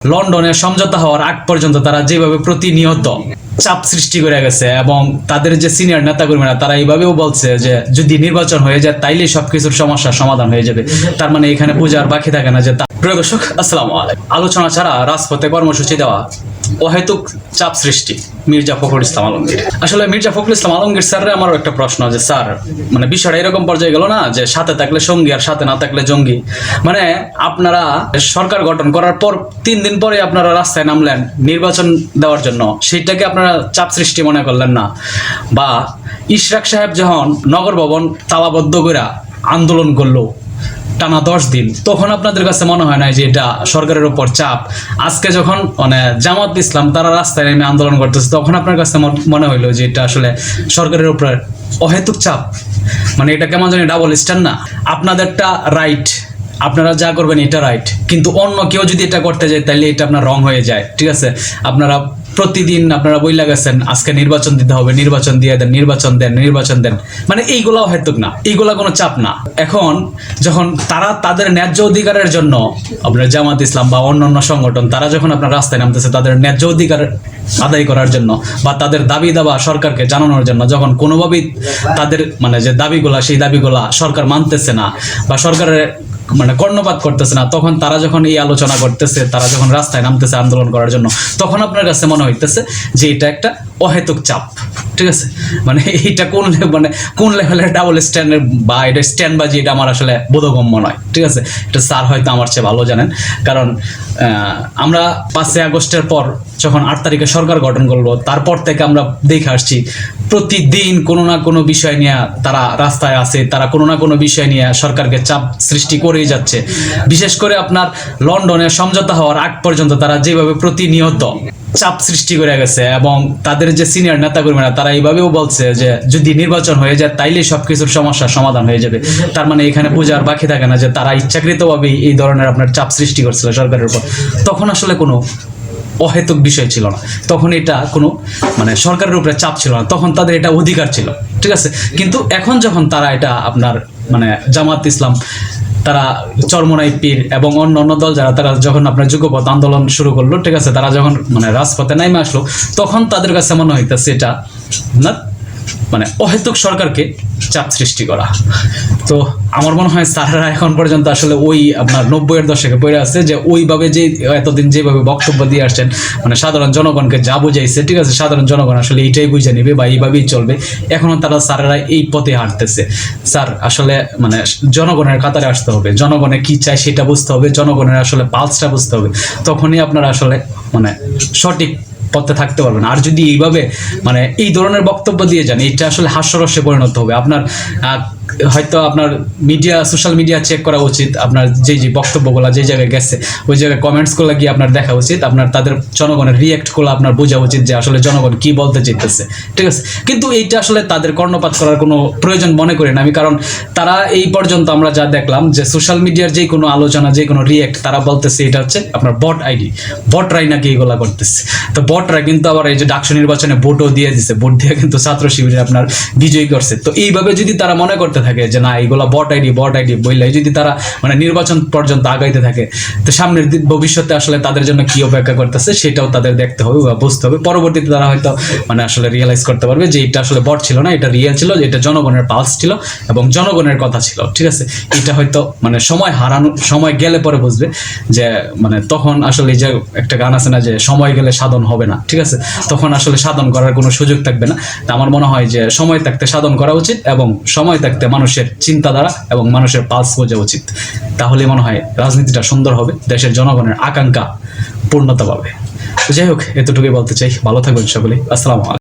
লন্ডনে সমঝোতা হওয়ার আগ পর্যন্ত তারা যেভাবে প্রতিনিয়ত চাপ সৃষ্টি করে গেছে এবং তাদের যে সিনিয়র নেতাকর্মীরা, তারা এইভাবেও বলছে যে যদি নির্বাচন হয়ে যায়, তাইলে সবকিছুর সমস্যার সমাধান হয়ে যাবে। তার মানে এখানে পূজার বাকি থাকে না যে প্রিয় দর্শক, আসসালামু আলাইকুম। আলোচনা ছাড়া রাজপথে কর্মসূচি দেওয়া অহেতুক চাপ সৃষ্টি মির্জা ফখরুল ইসলাম আলমগীর। আসলে মির্জা ফখরুল ইসলাম আলমগীর স্যারের আমারও একটা প্রশ্ন যে, স্যার মানে বিষয়টা এরকম পর্যায়ে গেল না যে, সাথে থাকলে সঙ্গী আর সাথে না থাকলে জঙ্গি? মানে আপনারা সরকার গঠন করার পর তিন দিন পরে আপনারা রাস্তায় নামলেন নির্বাচন দেওয়ার জন্য। সেইটাকে আপনারা চাপ সৃষ্টি মনে করলেন না। বা ইশরাক সাহেব যখন নগর ভবন তালাবদ্ধ করে আন্দোলন করল টানা দশ দিন, তখন আপনাদের কাছে মনে হয় না যে এটা সরকারের উপর চাপ। আজকে যখন মানে জামাত ইসলাম তারা রাস্তায় নেমে আন্দোলন করতেছে, তখন আপনার কাছে মন- হইল যে এটা আসলে সরকারের উপর অহেতুক চাপ। মানে এটা কেমন জানি ডাবল স্ট্যান্ড না। আপনাদেরটা রাইট আপনারা যা করবেন এটা রাইট কিন্তু অন্য কেউ যদি এটা করতে যায় তাহলে এটা আপনার রং হয়ে যায়, ঠিক আছে? আপনারা প্রতিদিন আপনারা বইলা গেছেন, আজকে নির্বাচন দিতে হবে, নির্বাচন দিয়ে দেন, নির্বাচন দেন নির্বাচন দেন। মানে এইগুলাও হেতুক না, এইগুলা কোনো চাপ না। এখন যখন তারা তাদের ন্যায্য অধিকারের জন্য আপনার জামাত ইসলাম বা অন্যান্য সংগঠন, তারা যখন আপনার রাস্তায় নামতেছে তাদের ন্যায্য অধিকার আদায় করার জন্য বা তাদের দাবি দাবা সরকারকে জানানোর জন্য, যখন কোনোভাবেই তাদের মানে যে দাবিগুলা, সেই দাবিগুলা সরকার মানতেছে না বা সরকারের মানে কর্ণপাত করতেছে না। তখন তারা যখন এই আলোচনা করতেছে, তারা যখন রাস্তায় নামতেছে আন্দোলন করার জন্য, তখন আপনার কাছে মনে হইতেছে যে এটা একটা অহেতুক চাপ, ঠিক আছে? মানে এইটা কোন মানে কোন লেভেলের ডাবল স্ট্যান্ডের বা এটা স্ট্যান্ড বাজি, এটা আমার আসলে বোধগম্য নয়, ঠিক আছে? এটা স্যার হয়তো আমার চেয়ে ভালো জানেন। কারণ আমরা পাঁচই আগস্টের পর যখন আট তারিখে সরকার গঠন করল তারপর থেকে আমরা দেখে আসছি, প্রতিদিন কোনো না কোনো বিষয় নিয়ে তারা রাস্তায় আছে, তারা কোনো না কোনো বিষয় নিয়ে সরকারকে চাপ সৃষ্টি করেই যাচ্ছে। বিশেষ করে আপনার লন্ডনে সমঝোতা হওয়ার আগ পর্যন্ত তারা যেভাবে প্রতিনিয়ত চাপ সৃষ্টি করে গেছে এবং তাদের যে সিনিয়র নেতাকর্মীরা, তারা এইভাবেও বলছে যে যদি নির্বাচন হয়ে যায় তাইলে সবকিছুর সমস্যার সমাধান হয়ে যাবে। তার মানে এখানে পূজার বাকি থাকে না যে তারা ইচ্ছাকৃতভাবেই এই ধরনের আপনার চাপ সৃষ্টি করছিল সরকারের উপর। তখন আসলে কোনো অহেতুক বিষয় ছিল না। তখন এটা কোনো মানে সরকারের উপরে চাপ ছিল না। তখন তাদের এটা অধিকার ছিল। ঠিক আছে? কিন্তু এখন যখন তারা এটা আপনার মানে জামাত ইসলাম তারা চরমনাই পীর এবং অন্য অন্য দল যারা, তারা যখন আপনার যুগপথ আন্দোলন শুরু করল, ঠিক আছে, তারা যখন মানে রাজপথে নাইমে আসলো, তখন তাদের কাছে মনে হইতেছে এটা না মানে অহেতুক সরকারকে চাপ সৃষ্টি করা। তো আমার মনে হয় স্যারেরা এখন পর্যন্ত আসলে ওই আপনার নব্বইয়ের দশকে পড়ে আছে যে ওইভাবে যে এতদিন যেভাবে বক্তব্য দিয়ে আসছেন মানে সাধারণ জনগণকে যা বুঝাইছে, ঠিক আছে, সাধারণ জনগণ আসলে এইটাই বুঝে নেবে বা এইভাবেই চলবে। এখনও তারা স্যারেরা এই পথে হাঁটতেছে। স্যার, আসলে মানে জনগণের কাতারে আসতে হবে, জনগণে কি চায় সেটা বুঝতে হবে, জনগণের আসলে পালসটা বুঝতে হবে। তখনই আপনারা আসলে মানে সঠিক পথে থাকতে পারবেন। আর যদি এইভাবে মানে এই ধরনের বক্তব্য দিয়ে যান এটা আসলে হাস্যরস্যে পরিণত হবে। আপনার হয়তো আপনার মিডিয়া সোশ্যাল মিডিয়া চেক করা উচিত, আপনার যে যে বক্তব্যগুলো যে জায়গায় গেছে, ওই জায়গায় কমেন্টসগুলো গিয়ে আপনার দেখা উচিত, আপনার তাদের জনগণের রিয়েক্টগুলো আপনার বোঝা উচিত যে আসলে জনগণ কি বলতে চাইতেছে, ঠিক আছে? কিন্তু এইটা আসলে তাদের কর্ণপাত করার কোনো প্রয়োজন মনে করি না আমি, কারণ তারা এই পর্যন্ত আমরা যা দেখলাম যে সোশ্যাল মিডিয়ার যে কোনো আলোচনা যে কোনো রিয়েক্ট তারা বলতেছে, এটা হচ্ছে আপনার বট আইডি বটরাই নাকি এগুলা করতেছে। তো বটরা কিন্তু আবার এই যে ডাকসু নির্বাচনে ভোটও দিয়ে দিছে ভোট দিয়ে কিন্তু ছাত্র শিবিরে আপনার বিজয়ী করছে। তো এইভাবে যদি তারা মনে করতে থাকে যে না এগুলা বট আইডি বট আইডি বললে যদি তারা মানে নির্বাচন পর্যন্ত আগাইতে থাকে, তো সামনের ভবিষ্যতে আসলে তাদের জন্য কি অপেক্ষা করতেছে সেটাও তাদের দেখতে হবে বা বুঝতে হবে। পরবর্তীতে তারা হয়তো মানে আসলে রিয়েলাইজ করতে পারবে যে এটা আসলে বট ছিল না, এটা রিয়েল ছিল, এটা জনগণের পালস ছিল এবং জনগণের কথা ছিল, ঠিক আছে? এটা হয়তো মানে সময় হারানো, সময় গেলে পরে বুঝবে যে মানে তখন আসলে যে একটা গান আছে না যে সময় গেলে সাধন হবে না, ঠিক আছে? তখন আসলে সাধন করার কোনো সুযোগ থাকবে না। তা আমার মনে হয় যে সময় থাকতে সাধন করা উচিত এবং সময় থাকতে মানুষের চিন্তাধারা এবং মানুষের পালস বোঝা উচিত। তাহলে মনে হয় রাজনীতিটা সুন্দর হবে, দেশের জনগণের আকাঙ্ক্ষা পূর্ণতা পাবে। যাই হোক, এতটুকুই বলতে চাই। ভালো থাকবেন সকলে আসসালামু আলাইকুম।